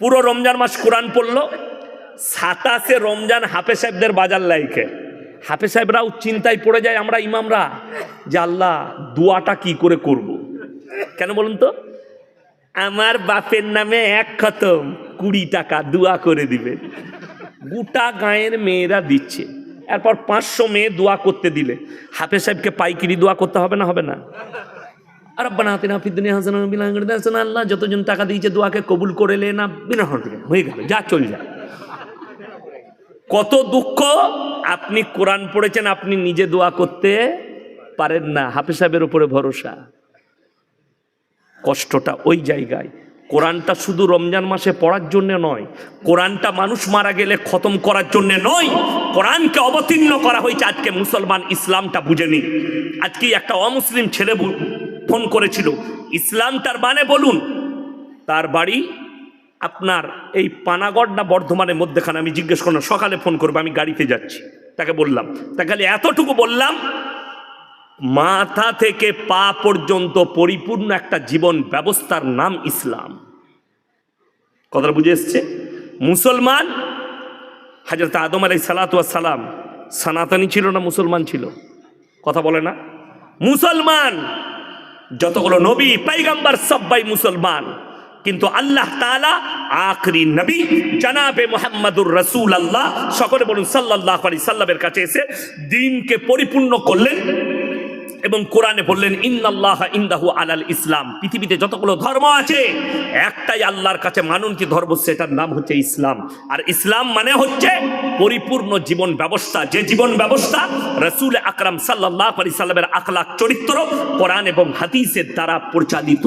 পুরো রমজান মাস কোরআন পড়ল, সাতাশে রমজান হাফে সাহেবদের বাজার লাইকে হাফে সাহেবরাও চিন্তায় পড়ে যায়, আমরা ইমামরা, যে আল্লাহ দোয়াটা কি করে করব। কেন বলুন তো? আমার বাপের নামে এক খতম, কুড়ি টাকা দোয়া করে দিবেন গোটা গাঁয়ের মেয়েরা দিচ্ছে। এরপর পাঁচশো মেয়ে দোয়া করতে দিলে। হাফে সাহেবকে পাইকিরি দোয়া করতে হবে না হবে না? আর আব্বানা হাতে না হাসান হাসান আল্লাহ যতজন টাকা দিয়েছে দোয়াকে কবুল করে লে না, বিনা হয়ে গেল, যা চল যা। কত দুঃখ, আপনি কোরআন পড়েছেন, আপনি নিজে দোয়া করতে পারেন না। হাফিজ সাহেবের উপরে ভরসা। কষ্টটা ওই জায়গায়। কোরআনটা শুধু রমজান মাসে পড়ার জন্য নয়, কোরআনটা মানুষ মারা গেলে খতম করার জন্য নয়, কোরআনকে অবতীর্ণ করা হয়েছে। আজকে মুসলমান ইসলামটা বুঝেনি। আজকে একটা অমুসলিম ছেলে ফোন করেছিল। ইসলামটার মানে বলুন, তার বাড়ি আপনার এই পানাগড় না বর্ধমানের মধ্যেখানে? আমি জিজ্ঞেস করলাম, সকালে ফোন করব, আমি গাড়িতে যাচ্ছি। তাকে বললাম তাকে খালি এতটুকু বললাম, মাথা থেকে পা পর্যন্ত পরিপূর্ণ একটা জীবন ব্যবস্থার নাম ইসলাম। কথাটা বুঝে এসছে? মুসলমান, হাজরত আদম আলাই সালাম, সনাতনী ছিল না মুসলমান ছিল? কথা বলে না? মুসলমান যতগুলো নবী, পাইগাম্বার সব্বাই মুসলমান। কিন্তু আল্লাহ তালা আখরি নবী, জানাবে মোহাম্মদুর রসুল আল্লাহ সকলে বলুন সাল্লাহ আলি সাল্লামের কাছে এসে দিনকে পরিপূর্ণ করলেন। এবং কোরআনে বললেন, ইন্নাল্লাহ ইন্দাহু আলাল ইসলাম। পৃথিবীতে যতগুলো ধর্ম আছে, একটাই আল্লাহর কাছে মানন্তি ধর্ম, সেটার নাম হচ্ছে ইসলাম। আর ইসলাম মানে হচ্ছে পরিপূর্ণ জীবন ব্যবস্থা। যে জীবন ব্যবস্থা রসুল আকরাম সাল্লাহ আলি সাল্লামের আখলাক চরিত্র, কোরআন এবং হাদিসের দ্বারা পরিচালিত।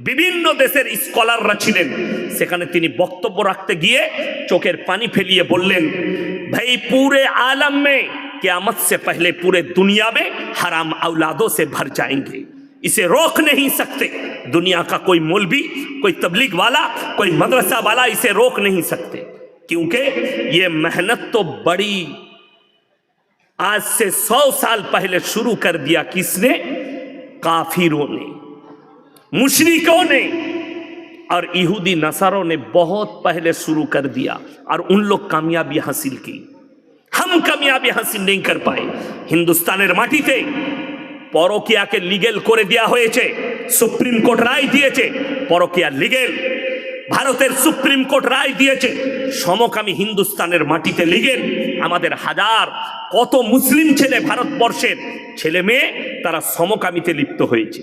বিভিন্ন দেশের স্কলাররা ছিলেন সেখানে তিনি বক্তব্য রাখতে গিয়ে চোখের পানি ফেলিয়ে বললেন ভাই পুরে आलम में क्यामत से पहले पूरे दुनिया में हराम औलादों से भर जाएंगे इसे रोक नहीं सकते दुनिया का कोई मौलवी कोई तबलीग वाला कोई मदरसा वाला इसे रोक नहीं सकते क्योंकि ये मेहनत तो बड़ी आज से सौ साल पहले शुरू कर दिया किसने काफिरों ने मुशरिकों ने और यहूदी नसारों ने बहुत पहले शुरू कर दिया और उन लोग कामयाबी हासिल की हम कामयाबी हासिल नहीं कर पाए হিন্দুস্তানের মাটিতে পরকিয়াকে লিগেল করে দেওয়া হয়েছে সুপ্রিম কোর্ট রায় দিয়েছে পরকিয়া লিগেল ভারতের সুপ্রিম কোর্ট রায় দিয়েছে সমকামী হিন্দুস্তানের মাটিতে লিগেল আমাদের হাজার কত মুসলিম ছেলে ভারতবর্ষের ছেলে মেয়ে তারা সমকামীতে লিপ্ত হয়েছে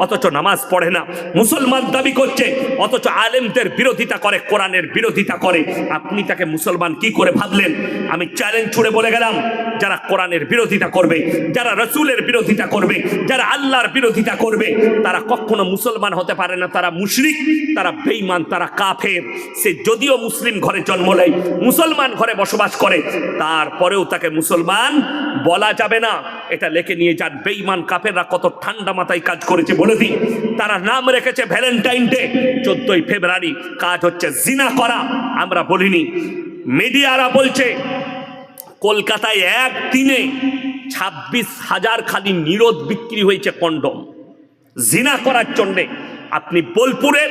অথচ নামাজ পড়ে না। মুসলমান দাবি করছে, অথচ আলেমদের বিরোধিতা করে, কোরআনের বিরোধিতা করে। আপনি তাকে মুসলমান কি করে ভাবলেন? আমি চ্যালেঞ্জ ছুড়ে বলে গেলাম, যারা কোরআনের বিরোধিতা করবে, যারা রসুলের বিরোধিতা করবে, যারা আল্লাহর বিরোধিতা করবে, তারা কখনো মুসলমান হতে পারে না। তারা মুশরিক, তারা বেঈমান, তারা কাফের। সে যদিও মুসলিম ঘরে জন্ম নেয়, মুসলমান ঘরে বসবাস করে, তারপরেও তাকে মুসলমান বলা যাবে না। এটা লেখে নিয়ে যান। বেঈমান কাফেররা কত ঠান্ডা মাথায় কাজ করেছে বলে দিই। তারা নাম রেখেছে ভ্যালেন্টাইন ডে, চোদ্দই ফেব্রুয়ারি। কাজ হচ্ছে জিনা করা। আমরা বলিনি, মিডিয়ারা বলছে, কলকাতায় একদিনে ছাব্বিশ হাজার খালি নিরোধ বিক্রি হয়েছে কন্ডম। জিনা করার জন্যে। আপনি বোলপুরের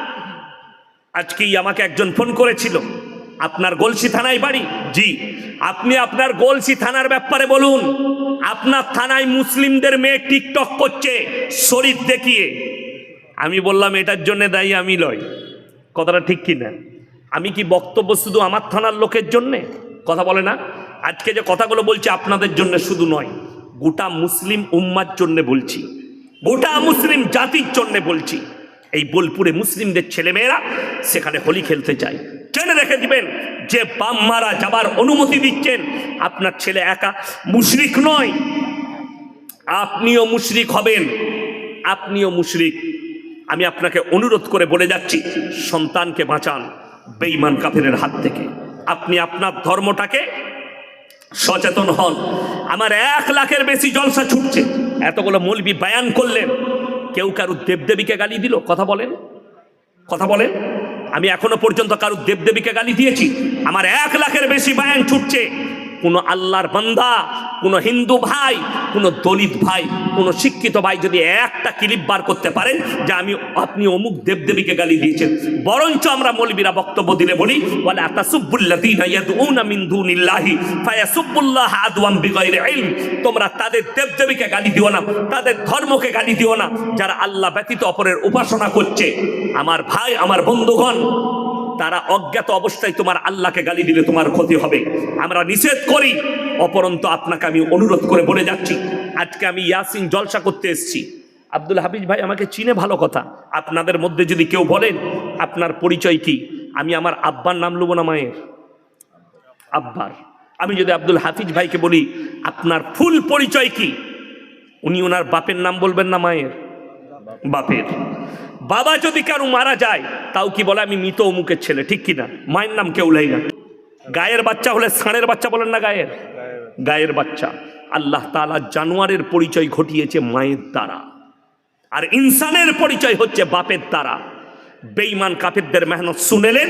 আজকেই আমাকে একজন ফোন করেছিল। আপনার গলসি থানায় বাড়ি? জি। আপনি আপনার গলসি থানার ব্যাপারে বলুন। আপনার থানায় মুসলিমদের মেয়ে টিকটক করছে, শরীর দেখিয়ে। আমি বললাম, এটার জন্য দায়ী আমি লয় কথাটা ঠিক কি না আমি কি বক্তব্য শুধু আমার থানার লোকের জন্যে? কথা বলে না। আজকে যে কথাগুলো বলছি আপনাদের জন্য শুধু নয়, গোটা মুসলিম উম্মার জন্য বলছি। গোটা মুসলিম জাতির জন্য বলছি। এই বোলপুরে মুসলিমদের ছেলেমেয়েরা সেখানে হোলি খেলতে চায়। জেনে রেখে দিবেন যে বাম মারা যাবার অনুমতি দিচ্ছেন, আপনার ছেলে একা। মুশরিক নয়। আপনিও মুশরিক হবেন, আপনিও মুশরিক। আমি আপনাকে অনুরোধ করে বলে যাচ্ছি, সন্তানকে বাঁচান বেঈমান কাফেরের হাত থেকে। আপনি আপনার ধর্মটাকে সচেতন হন। আমার এক লাখের বেশি জলসা ছুটছে। এতগুলো মৌলবি বায়ান করলেন। কেউ কারুর দেবদেবীকে গালি দিল? কথা বলেন। কথা বলেন। আমি এখনও পর্যন্ত কারুর দেবদেবীকে গালি দিয়েছি। আমার এক লাখের বেশি বায়ান ছুটছে। কোনো আল্লাহর বান্দা কোনো হিন্দু ভাই, কোনো দলিত ভাই, কোনো শিক্ষিত ভাই যদি একটা ক্লিপ বার করতে পারেন যে আমি, আপনি অমুক দেবদেবীকে গালি দিয়েছেন। বরঞ্চ আমরা মৌলবীরা বক্তব্য দিলে বলি বলে তোমরা তাদের দেবদেবীকে গালি দিও না, তাদের ধর্মকে গালি দিও না, যারা আল্লাহ ব্যতীত অপরের উপাসনা করছে। আমার ভাই, আমার বন্ধুগণ, তারা অজ্ঞাত অবস্থায় তোমার আল্লাহকে গালি দিলে তোমার ক্ষতি হবে। আমরা নিষেধ করি অপরন্ত আপনাকে আমি অনুরোধ করে বলে যাচ্ছি, আজকে আমি ইয়াসিন জলসা করতে এসেছি। আব্দুল হাফিজ ভাই আমাকে চিনে ভালো কথা। আপনাদের মধ্যে যদি কেউ বলেন, আপনার পরিচয় কি? আমি আমার আব্বার নাম লুবো না মায়ের। আব্বার। আমি যদি আব্দুল হাফিজ ভাইকে বলি, আপনার ফুল পরিচয় কি? উনি ওনার বাপের নাম বলবেন না মায়ের। বাপের। বাবা যদি কারও মারা যায়, তাও কি বলে, আমি মৃত অমুকের ছেলে, ঠিক কিনা? মায়ের নাম কেউ লাই না। গায়ের বাচ্চা হলে ষাঁড়ের বাচ্চা বলেন না গায়ের? গায়ের বাচ্চা। আল্লাহ তালা জানোয়ারের পরিচয় ঘটিয়েছে মায়ের দ্বারা। আর ইনসানের পরিচয় হচ্ছে বাপের দ্বারা। বেইমান কাপেরদের মেহনত শুনেলেন,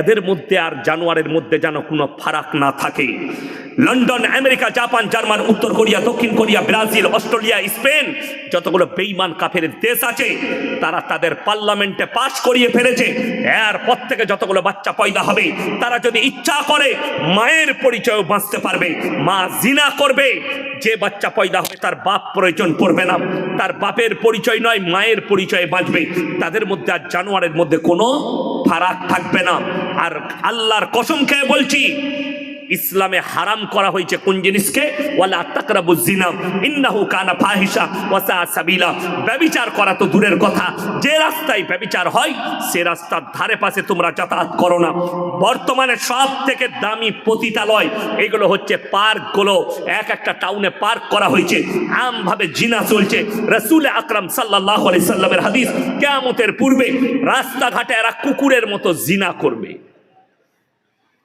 এদের মধ্যে আর জানোয়ারের মধ্যে যেন কোনো ফারাক না থাকে। লন্ডন, আমেরিকা, জাপান, জার্মান, উত্তর কোরিয়া, দক্ষিণ কোরিয়া, ব্রাজিল, অস্ট্রেলিয়া, স্পেন, যতগুলো বেইমান কাফের দেশ আছে, তারা তাদের পার্লামেন্টে পাশ করিয়ে ফেলেছে। এরপর থেকে যতগুলো বাচ্চা পয়দা হবে, তারা যদি ইচ্ছা করে, মায়ের পরিচয় বাঁচতে পারবে, মা জিনা করবে। যে বাচ্চা পয়দা হবে, তার বাপ প্রয়োজন পড়বে না। তার বাপের পরিচয় নয়, মায়ের পরিচয়ে বাঁচবে। তাদের মধ্যে আর জানোয়ারের মধ্যে কোনো ফারাক থাকবে না। আর আল্লাহর কসম খেয়ে বলছি ইসলামে হারাম করা হয়েছে কোন জিনিসকে? ওয়ালা তাকরাবু জিনা ইন্নাহু কানা ফাহিশা সাবিলা। করা তো দূরের কথা। যে রাস্তায় ব্যভিচার হয়, সে রাস্তার ধারে পাশে তোমরা যাতায়াত করো না। বর্তমানে সব থেকে দামি পতিতালয় এগুলো হচ্ছে পার্কগুলো। এক একটা টাউনে পার্ক করা হয়েছে। আমভাবে জিনা চলছে। রসুল আকরাম সাল্লাহ আলাইহি সাল্লামের হাদিস, কেয়ামতের পূর্বে রাস্তাঘাটে এরা কুকুরের মতো জিনা করবে।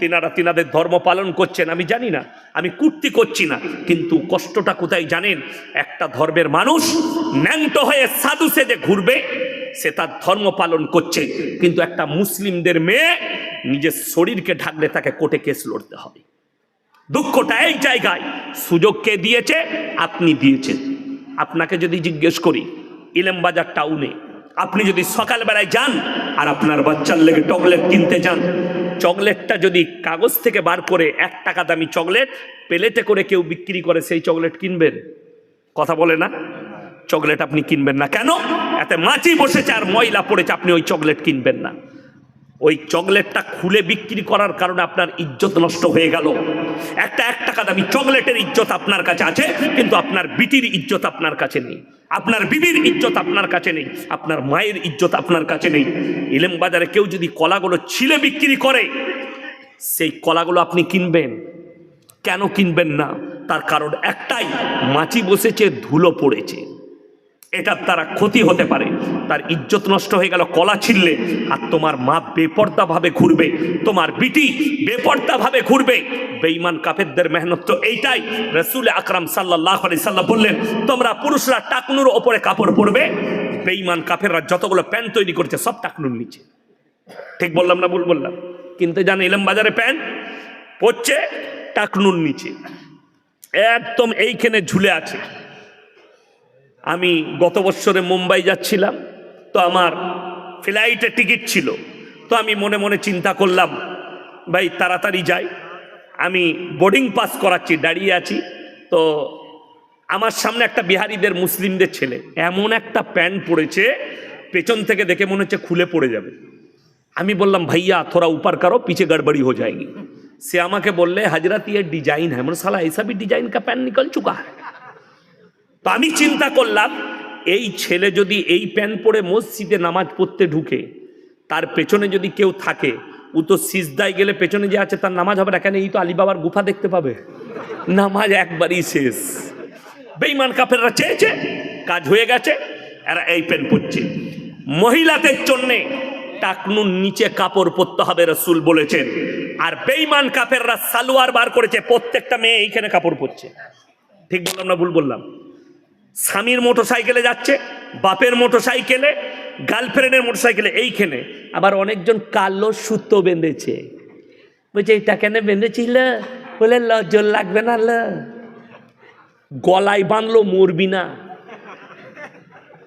তিনারা তিনাদের ধর্ম পালন করছেন, আমি জানি না, আমি কুর্তি করছি না, কিন্তু কষ্টটা কোথায় জানেন? একটা ধর্মের মানুষ ন্যাংটো হয়ে সাধু সেজে ঘুরবে, সে তার ধর্ম পালন করছে, কিন্তু একটা মুসলিমদের মেয়ে নিজের শরীরকে ঢাকলে তাকে কোর্টে কেস লড়তে হবে। দুঃখটা এই জায়গায়, সুযোগ কে দিয়েছে? আপনি দিয়েছেন। আপনাকে যদি জিজ্ঞেস করি ইলেমবাজার টাউনে, আপনি যদি সকালবেলায় যান আর আপনার বাচ্চার লেগে চকলেট কিনতে যান চকলেটটা যদি কাগজ থেকে বার করে এক টাকা দামি চকলেট প্লেটে করে কেউ বিক্রি করে, সেই চকলেট কিনবেন? কথা বলে না? চকলেট আপনি কিনবেন না। কেন? এতে মাছি বসেছে আর ময়লা পড়েছে, আপনি ওই চকলেট কিনবেন না। ওই চকলেটটা খুলে বিক্রি করার কারণে আপনার ইজ্জত নষ্ট হয়ে গেল। একটা এক টাকা দামি চকলেটের ইজ্জত আপনার কাছে আছে, কিন্তু আপনার বিটির ইজ্জত আপনার কাছে নেই। আপনার বিবির ইজ্জত আপনার কাছে নেই। আপনার মায়ের ইজ্জত আপনার কাছে নেই। ইলেম বাজারে কেউ যদি কলাগুলো ছিলে বিক্রি করে, সেই কলাগুলো আপনি কিনবেন। কেন কিনবেন না? তার কারণ একটাই, মাছি বসেছে, ধুলো পড়েছে। এটার দ্বারা ক্ষতি হতে পারে। তার ইজ্জত নষ্ট হয়ে গেল, কলা ছিললে আর তোমার মা বেপর্দাভাবে ঘুরবে, তোমার বিটি বেপর্দাভাবে ঘুরবে। বেঈমান কাফেরদের মেহনত তো এইটাই। রসুল আকরাম সাল্লাহ আলি সাল্লাম বললেন, তোমরা পুরুষরা টাকনুর ওপরে কাপড় পরবে? বেঈমান কাফেররা যতগুলো প্যান্ট তৈরি করছে, সব টাকনুর নিচে। ঠিক বললাম না ভুল বললাম? কিনতে যান ইলাম বাজারে প্যান্ট পড়ছে টাকনুর নিচে। একদম এইখানে ঝুলে আছে। আমি গত বছরে মুম্বাই যাচ্ছিলাম, তো আমার ফ্লাইটের টিকিট ছিল। তো আমি মনে মনে চিন্তা করলাম, ভাই, তাড়াতাড়ি যাই। আমি বোর্ডিং পাস করাচ্ছি, দাঁড়িয়ে আছি। তো আমার সামনে একটা বিহারিদের, মুসলিমদের ছেলে, এমন একটা প্যান্ট পড়েছে পেছন থেকে দেখে মনে হচ্ছে খুলে পড়ে যাবে। আমি বললাম, ভাইয়া থোড়া উপার কারও, পিছে গড়বড়ি হয়ে যায়নি। সে আমাকে বললে হাজরাত ইয়ে ডিজাইন হ্যাঁ মানে সালা এসবই ডিজাইন কা প্যান্ট নিকল চুকা হ্যাঁ তো আমি চিন্তা করলাম, এই ছেলে যদি এই প্যান্ট পরে মসজিদে নামাজ পড়তে ঢুকে, তার পেছনে যদি কেউ থাকে, ও তো সিজদায় গেলে পেছনে যে আছে, তার নামাজ হবে না, কেন এই তো আলিবাবার গুফা দেখতে পাবে? নামাজ একবারই শেষ। বেইমান কাফেররা চেয়েছে, কাজ হয়ে গেছে, এরা এই প্যান্ট পরছে। মহিলাদের জন্যে টাকনুর নিচে কাপড় পরতে হবে, রসুল বলেছেন। আর বেইমান কাফেররা সালোয়ার বার করেছে, প্রত্যেকটা মেয়ে এইখানে কাপড় পরছে। ঠিক বললাম না ভুল বললাম? স্বামীর মোটর সাইকেলে যাচ্ছে, বাপের মোটর সাইকেলে গার্লফ্রেন্ডের মোটর সাইকেলে এইখানে। আবার অনেকজন কালো সুতো বেঁধেছে। বলছে, এটা কেন বেঁধেছিল? বলে লজ্জল লাগবে না, ল। গলায় বাঁধলো, মরবি না।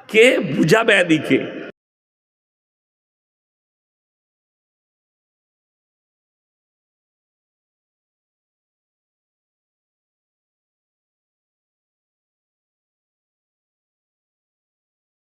কে? বুঝাবে এদিকে।